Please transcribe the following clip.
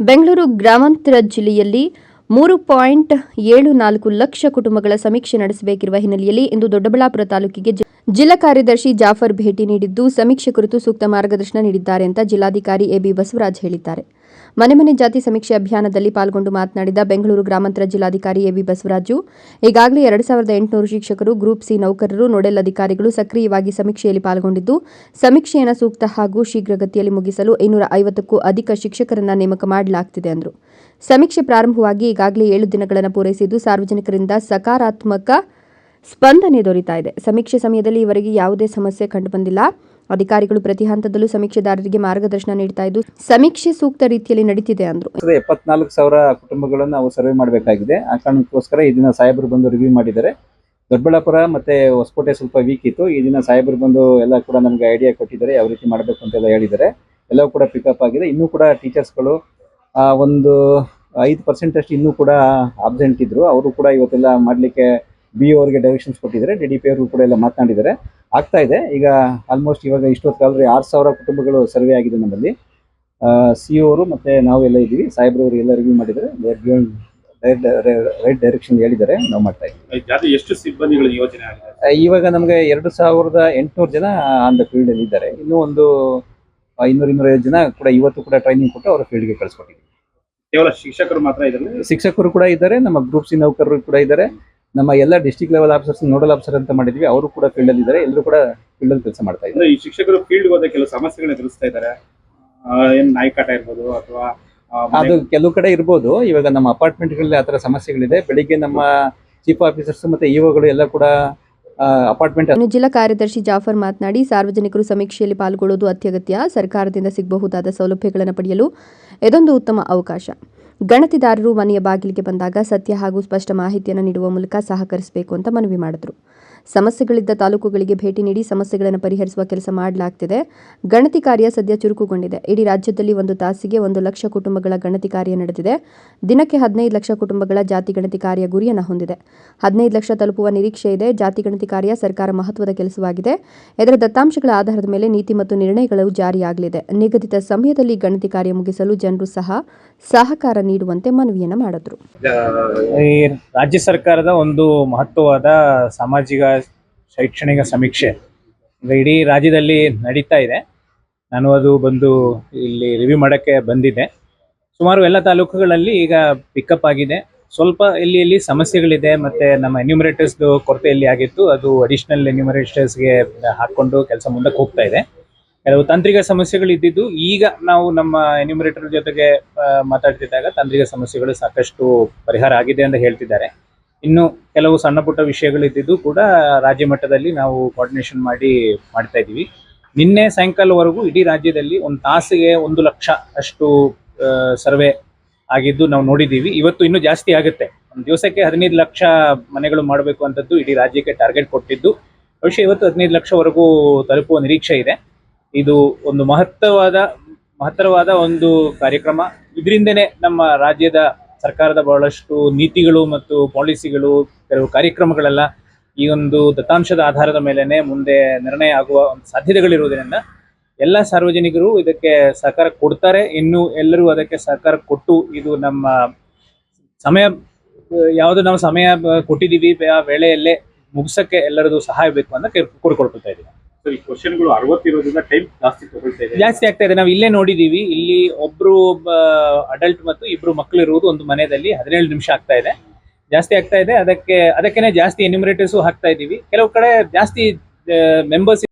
ಬೆಂಗಳೂರು ಗ್ರಾಮಾಂತರ ಜಿಲ್ಲೆಯಲ್ಲಿ ಮೂರು ಪಾಯಿಂಟ್ ಏಳು ನಾಲ್ಕು ಲಕ್ಷ ಕುಟುಂಬಗಳ ಸಮೀಕ್ಷೆ ನಡೆಸಬೇಕಿರುವ ಹಿನ್ನೆಲೆಯಲ್ಲಿ ಇಂದು ದೊಡ್ಡಬಳ್ಳಾಪುರ ತಾಲೂಕಿಗೆ ಜಿಲ್ಲಾ ಕಾರ್ಯದರ್ಶಿ ಜಾಫರ್ ಭೇಟಿ ನೀಡಿದ್ದು, ಸಮೀಕ್ಷೆ ಕುರಿತು ಸೂಕ್ತ ಮಾರ್ಗದರ್ಶನ ನೀಡಿದ್ದಾರೆ ಅಂತ ಜಿಲ್ಲಾಧಿಕಾರಿ ಎಬಿ ಬಸವರಾಜ್ ಹೇಳಿದ್ದಾರೆ. ಮನೆ ಮನೆ ಜಾತಿ ಸಮೀಕ್ಷೆ ಅಭಿಯಾನದಲ್ಲಿ ಪಾಲ್ಗೊಂಡು ಮಾತನಾಡಿದ ಬೆಂಗಳೂರು ಗ್ರಾಮಾಂತರ ಜಿಲ್ಲಾಧಿಕಾರಿ ಎಬಿ ಬಸವರಾಜು, ಈಗಾಗಲೇ ಎರಡು ಸಾವಿರದ ಎಂಟುನೂರು ಶಿಕ್ಷಕರು, ಗ್ರೂಪ್ ಸಿ ನೌಕರರು, ನೋಡೆಲ್ ಅಧಿಕಾರಿಗಳು ಸಕ್ರಿಯವಾಗಿ ಸಮೀಕ್ಷೆಯಲ್ಲಿ ಪಾಲ್ಗೊಂಡಿದ್ದು, ಸಮೀಕ್ಷೆಯನ್ನು ಸೂಕ್ತ ಹಾಗೂ ಶೀಘ್ರಗತಿಯಲ್ಲಿ ಮುಗಿಸಲು ಇನ್ನೂರ ಐವತ್ತಕ್ಕೂ ಅಧಿಕ ಶಿಕ್ಷಕರನ್ನ ನೇಮಕ ಮಾಡಲಾಗುತ್ತಿದೆ ಎಂದರು ಸಮೀಕ್ಷೆ ಪ್ರಾರಂಭವಾಗಿ ಈಗಾಗಲೇ ಏಳು ದಿನಗಳನ್ನು ಪೂರೈಸಿದ್ದು, ಸಾರ್ವಜನಿಕರಿಂದ ಸಕಾರಾತ್ಮಕ ಸ್ಪಂದನೆ ದೊರೀತಾ ಇದೆ. ಸಮೀಕ್ಷೆ ಸಮಯದಲ್ಲಿ ಈವರೆಗೆ ಯಾವುದೇ ಸಮಸ್ಯೆ ಕಂಡುಬಂದಿಲ್ಲ. ಅಧಿಕಾರಿಗಳು ಪ್ರತಿ ಹಂತದಲ್ಲೂ ಸಮೀಕ್ಷೆದಾರರಿಗೆ ಮಾರ್ಗದರ್ಶನ ನೀಡ್ತಾ ಇದ್ದು, ಸಮೀಕ್ಷೆ ಸೂಕ್ತ ರೀತಿಯಲ್ಲಿ ನಡೀತಿದೆ ಅಂದ್ರು. ಎಪ್ಪತ್ನಾಲ್ಕು ಸಾವಿರ ಕುಟುಂಬಗಳನ್ನು ನಾವು ಸರ್ವೆ ಮಾಡಬೇಕಾಗಿದೆ. ಆ ಕಾರಣಕ್ಕೋಸ್ಕರ ಈ ದಿನ ಸಾಹೇಬರು ಬಂದು ರಿವ್ಯೂ ಮಾಡಿದ್ದಾರೆ. ದೊಡ್ಡಬಳ್ಳಾಪುರ ಮತ್ತೆ ಹೊಸಕೋಟೆ ಸ್ವಲ್ಪ ವೀಕ್ ಇತ್ತು. ಈ ದಿನ ಸಾಹೇಬರು ಬಂದು ಎಲ್ಲ ಕೂಡ ನಮಗೆ ಐಡಿಯಾ ಕೊಟ್ಟಿದ್ದಾರೆ. ಯಾವ ರೀತಿ ಮಾಡಬೇಕು ಅಂತೆಲ್ಲ ಹೇಳಿದ್ದಾರೆ. ಎಲ್ಲವೂ ಕೂಡ ಪಿಕಪ್ ಆಗಿದೆ. ಇನ್ನೂ ಕೂಡ ಟೀಚರ್ಸ್ಗಳು ಒಂದು ಐದು ಪರ್ಸೆಂಟ್ ಅಷ್ಟು ಇನ್ನೂ ಕೂಡ ಆಬ್ಸೆಂಟ್ ಇದ್ರು. ಅವರು ಕೂಡ ಇವತ್ತೆಲ್ಲ ಮಾಡಲಿಕ್ಕೆ ಬಿ ಅವರಿಗೆ ಡೈರೆಕ್ಷನ್ಸ್ ಕೊಟ್ಟಿದ್ದಾರೆ ಡಿ ಡಿ ಪಿ ಅವರು ಕೂಡ ಎಲ್ಲ ಮಾತನಾಡಿದ್ದಾರೆ. ಆಗ್ತಾ ಇದೆ ಈಗ ಆಲ್ಮೋಸ್ಟ್ ಇವಾಗ ಇಷ್ಟೊತ್ತಾದ್ರೆ ಆರು ಸಾವಿರ ಕುಟುಂಬಗಳು ಸರ್ವೆ ಆಗಿದೆ ನಮ್ಮಲ್ಲಿ. ಸಿ ಅವರು ಮತ್ತೆ ನಾವು ಎಲ್ಲ ಇದ್ದೀವಿ. ಸಾಹೇಬ್ರವರು ಎಲ್ಲ ರಿವ್ಯೂ ಮಾಡಿದ್ದಾರೆ. ರೈಟ್ ಡೈರೆಕ್ಷನ್ ಹೇಳಿದ್ದಾರೆ. ನಾವು ಮಾಡ್ತಾ ಇದ್ದೀವಿ. ಎಷ್ಟು ಸಿಬ್ಬಂದಿಗಳು ಯೋಜನೆ ಆಗಿದೆ? ಇವಾಗ ನಮಗೆ ಎರಡು ಸಾವಿರದ ಎಂಟುನೂರು ಜನ ಆನ್ ದ ಫೀಲ್ಡ್ ಅಲ್ಲಿ ಇದ್ದಾರೆ. ಇನ್ನೂ ಒಂದು ಇನ್ನೂರು ಇನ್ನೂರೈವತ್ತು ಜನ ಕೂಡ ಇವತ್ತು ಕೂಡ ಟ್ರೈನಿಂಗ್ ಕೊಟ್ಟು ಅವರ ಫೀಲ್ಡ್ಗೆ ಕಳಿಸ್ಕೊಟ್ಟಿದ್ದೀವಿ. ಕೇವಲ ಶಿಕ್ಷಕರು ಮಾತ್ರ ಇದ್ದಾರೆ? ಶಿಕ್ಷಕರು ಕೂಡ ಇದ್ದಾರೆ ನಮ್ಮ ಗ್ರೂಪ್ ಸಿ ನೌಕರರು ಕೂಡ ಇದ್ದಾರೆ. ನಮ್ಮ ಎಲ್ಲ district level officers nodal officer ಅಂತ ಮಾಡಿದ್ವಿ. ಅವರು ಕೂಡ ಫೀಲ್ಡ್ ಅಲ್ಲಿ ಇದ್ದಾರೆ. ಎಲ್ಲರೂ ಕೂಡ ಫೀಲ್ಡ್ ಅಲ್ಲಿ ಕೆಲಸ ಮಾಡ್ತಾ ಇದ್ದಾರೆ. ಅಂದ್ರೆ ಈ ಶಿಕ್ಷಕರು ಫೀಲ್ಡ್ ಹೋದ ಕೆಲವು ಸಮಸ್ಯೆಗಳನ್ನ ಎದುರಿಸ್ತಾ ಇದ್ದಾರೆ. ಏನ್ ನಾಯಿಕಾಟ ಇರ್ಬೋದು ಅಥವಾ ಅದು ಕೆಲವು ಕಡೆ ಇರ್ಬೋದು. ಇವಾಗ ನಮ್ಮ ಅಪಾರ್ಟ್ಮೆಂಟ್ಗಳಲ್ಲಿ ಆ ಥರ ಸಮಸ್ಯೆಗಳಿದೆ. ಬೆಳಿಗ್ಗೆ ನಮ್ಮ ಚೀಫ್ ಆಫೀಸರ್ಸ್ ಮತ್ತೆ ಇಒಗಳು ಎಲ್ಲ ಕೂಡ ಅಪಾರ್ಟ್ಮೆಂಟ್ ಇನ್ನು ಜಿಲ್ಲಾ ಕಾರ್ಯದರ್ಶಿ ಜಾಫರ್ ಮಾತನಾಡಿ ಸಾರ್ವಜನಿಕರು ಸಮೀಕ್ಷೆಯಲ್ಲಿ ಪಾಲ್ಗೊಳ್ಳುವುದು ಅತ್ಯಗತ್ಯ. ಸರ್ಕಾರದಿಂದ ಸಿಗಬಹುದಾದ ಸೌಲಭ್ಯಗಳನ್ನು ಪಡೆಯಲು ಇದೊಂದು ಉತ್ತಮ ಅವಕಾಶ. ಗಣತಿದಾರರು ಮನೆಯ ಬಾಗಿಲಿಗೆ ಬಂದಾಗ ಸತ್ಯ ಹಾಗೂ ಸ್ಪಷ್ಟ ಮಾಹಿತಿಯನ್ನು ನೀಡುವ ಮೂಲಕ ಸಹಕರಿಸಬೇಕು ಅಂತ ಮನವಿ ಮಾಡಿದರು. ಸಮಸ್ಯೆಗಳಿದ್ದ ತಾಲೂಕುಗಳಿಗೆ ಭೇಟಿ ನೀಡಿ ಸಮಸ್ಯೆಗಳನ್ನು ಪರಿಹರಿಸುವ ಕೆಲಸ ಮಾಡಲಾಗ್ತಿದೆ. ಗಣತಿ ಕಾರ್ಯ ಸದ್ಯ ಚುರುಕುಗೊಂಡಿದೆ. ಇಡೀ ರಾಜ್ಯದಲ್ಲಿ ಒಂದು ತಾಸಿಗೆ ಒಂದು ಲಕ್ಷ ಕುಟುಂಬಗಳ ಗಣತಿ ಕಾರ್ಯ ನಡೆದಿದೆ. ದಿನಕ್ಕೆ ಹದಿನೈದು ಲಕ್ಷ ಕುಟುಂಬಗಳ ಜಾತಿ ಗಣತಿ ಕಾರ್ಯ ಗುರಿಯನ್ನು ಹೊಂದಿದೆ. ಹದಿನೈದು ಲಕ್ಷ ತಲುಪುವ ನಿರೀಕ್ಷೆ ಇದೆ. ಜಾತಿ ಗಣತಿ ಕಾರ್ಯ ಸರ್ಕಾರ ಮಹತ್ವದ ಕೆಲಸವಾಗಿದೆ. ಇದರ ದತ್ತಾಂಶಗಳ ಆಧಾರದ ಮೇಲೆ ನೀತಿ ಮತ್ತು ನಿರ್ಣಯಗಳು ಜಾರಿಯಾಗಲಿದೆ. ನಿಗದಿತ ಸಮಯದಲ್ಲಿ ಗಣತಿ ಕಾರ್ಯ ಮುಗಿಸಲು ಜನರು ಸಹ ಸಹಕಾರ ನೀಡುವಂತೆ ಮನವಿಯನ್ನು ಮಾಡಿದ್ರು. ರಾಜ್ಯ ಸರ್ಕಾರದ ಒಂದು ಮಹತ್ವವಾದ ಸಾಮಾಜಿಕ ಶೈಕ್ಷಣಿಕ ಸಮೀಕ್ಷೆ. ಅಂದರೆ ಇಡೀ ರಾಜ್ಯದಲ್ಲಿ ನಡೀತಾ ಇದೆ. ನಾನು ಅದು ಬಂದು ಇಲ್ಲಿ ರಿವ್ಯೂ ಮಾಡೋಕ್ಕೆ ಬಂದಿದ್ದೆ. ಸುಮಾರು ಎಲ್ಲ ತಾಲೂಕುಗಳಲ್ಲಿ ಈಗ ಪಿಕಪ್ ಆಗಿದೆ. ಸ್ವಲ್ಪ ಇಲ್ಲಿ ಇಲ್ಲಿ ಸಮಸ್ಯೆಗಳಿದೆ. ಮತ್ತೆ ನಮ್ಮ ಎನ್ಯೂಮರೇಟರ್ಸ್ದು ಕೊರತೆ ಇಲ್ಲಿ ಆಗಿತ್ತು. ಅದು ಅಡಿಷನಲ್ ಎನ್ಯೂಮರೇಟರ್ಸ್ಗೆ ಹಾಕ್ಕೊಂಡು ಕೆಲಸ ಮುಂದಕ್ಕೆ ಹೋಗ್ತಾ ಇದೆ. ಕೆಲವು ತಾಂತ್ರಿಕ ಸಮಸ್ಯೆಗಳು ಇದ್ದಿದ್ದು ಈಗ ನಾವು ನಮ್ಮ ಎನ್ಯೂಮರೇಟರ್ ಜೊತೆಗೆ ಮಾತಾಡ್ತಿದ್ದಾಗ ತಾಂತ್ರಿಕ ಸಮಸ್ಯೆಗಳು ಸಾಕಷ್ಟು ಪರಿಹಾರ ಆಗಿದೆ ಅಂತ ಹೇಳ್ತಿದ್ದಾರೆ. ಇನ್ನು ಕೆಲವು ಸಣ್ಣ ಪುಟ್ಟ ವಿಷಯಗಳು ಇದ್ದಿದ್ದು ಕೂಡ ರಾಜ್ಯ ಮಟ್ಟದಲ್ಲಿ ನಾವು ಕೋಆರ್ಡಿನೇಷನ್ ಮಾಡಿ ಮಾಡ್ತಾ ಇದ್ದೀವಿ. ನಿನ್ನೆ ಸಾಯಂಕಾಲವರೆಗೂ ಇಡೀ ರಾಜ್ಯದಲ್ಲಿ ಒಂದು ತಾಸಿಗೆ ಒಂದು ಲಕ್ಷ ಅಷ್ಟು ಸರ್ವೆ ಆಗಿದ್ದು ನಾವು ನೋಡಿದ್ದೀವಿ. ಇವತ್ತು ಇನ್ನೂ ಜಾಸ್ತಿ ಆಗುತ್ತೆ. ಒಂದು ದಿವಸಕ್ಕೆ ಹದಿನೈದು ಲಕ್ಷ ಮನೆಗಳು ಮಾಡಬೇಕು ಅಂತದ್ದು ಇಡೀ ರಾಜ್ಯಕ್ಕೆ ಟಾರ್ಗೆಟ್ ಕೊಟ್ಟಿದ್ದು. ಬಹುಶಃ ಇವತ್ತು ಹದಿನೈದು ಲಕ್ಷವರೆಗೂ ತಲುಪುವ ನಿರೀಕ್ಷೆ ಇದೆ. ಇದು ಒಂದು ಮಹತ್ವವಾದ, ಮಹತ್ತರವಾದ ಒಂದು ಕಾರ್ಯಕ್ರಮ. ಇದರಿಂದನೇ ನಮ್ಮ ರಾಜ್ಯದ ಸರ್ಕಾರದ ಬಹಳಷ್ಟು ನೀತಿಗಳು ಮತ್ತು ಪಾಲಿಸಿಗಳು, ಕೆಲವು ಕಾರ್ಯಕ್ರಮಗಳೆಲ್ಲ ಈ ಒಂದು ದತ್ತಾಂಶದ ಆಧಾರದ ಮೇಲೆನೆ ಮುಂದೆ ನಿರ್ಣಯ ಆಗುವ ಸಾಧ್ಯತೆಗಳಿರುವುದರಿಂದ ಎಲ್ಲ ಸಾರ್ವಜನಿಕರು ಇದಕ್ಕೆ ಸಹಕಾರ ಕೊಡ್ತಾರೆ. ಇನ್ನು ಎಲ್ಲರೂ ಅದಕ್ಕೆ ಸಹಕಾರ ಕೊಟ್ಟು ಇದು ನಮ್ಮ ಸಮಯ, ಯಾವುದು ನಾವು ಸಮಯ ಕೊಟ್ಟಿದ್ದೀವಿ, ಆ ವೇಳೆಯಲ್ಲೇ ಮುಗಿಸಕ್ಕೆ ಎಲ್ಲರದು ಸಹಾಯ ಬೇಕು ಅಂತ ಕೇರ್- ಕೋರ್ಕೊಳ್ತಾ ಇದ್ದೀವಿ. ಜಾಸ್ತಿ ಆಗ್ತಾ ಇದೆ. ನಾವು ಇಲ್ಲೇ ನೋಡಿದೀವಿ. ಇಲ್ಲಿ ಒಬ್ರು, ಒಬ್ಬ ಅಡಲ್ಟ್ ಮತ್ತು ಇಬ್ರು ಮಕ್ಕಳು ಇರುವುದು ಒಂದು ಮನೆಯಲ್ಲಿ ಹದಿನೇಳು ನಿಮಿಷ ಆಗ್ತಾ ಇದೆ. ಜಾಸ್ತಿ ಆಗ್ತಾ ಇದೆ. ಅದಕ್ಕೆ, ಅದಕ್ಕೇನೆ ಜಾಸ್ತಿ ಎನ್ಯುಮರೇಟರ್ಸ್ ಹಾಕ್ತಾ ಇದ್ದೀವಿ ಕೆಲವು ಕಡೆ ಜಾಸ್ತಿ ಮೆಂಬರ್ಸ್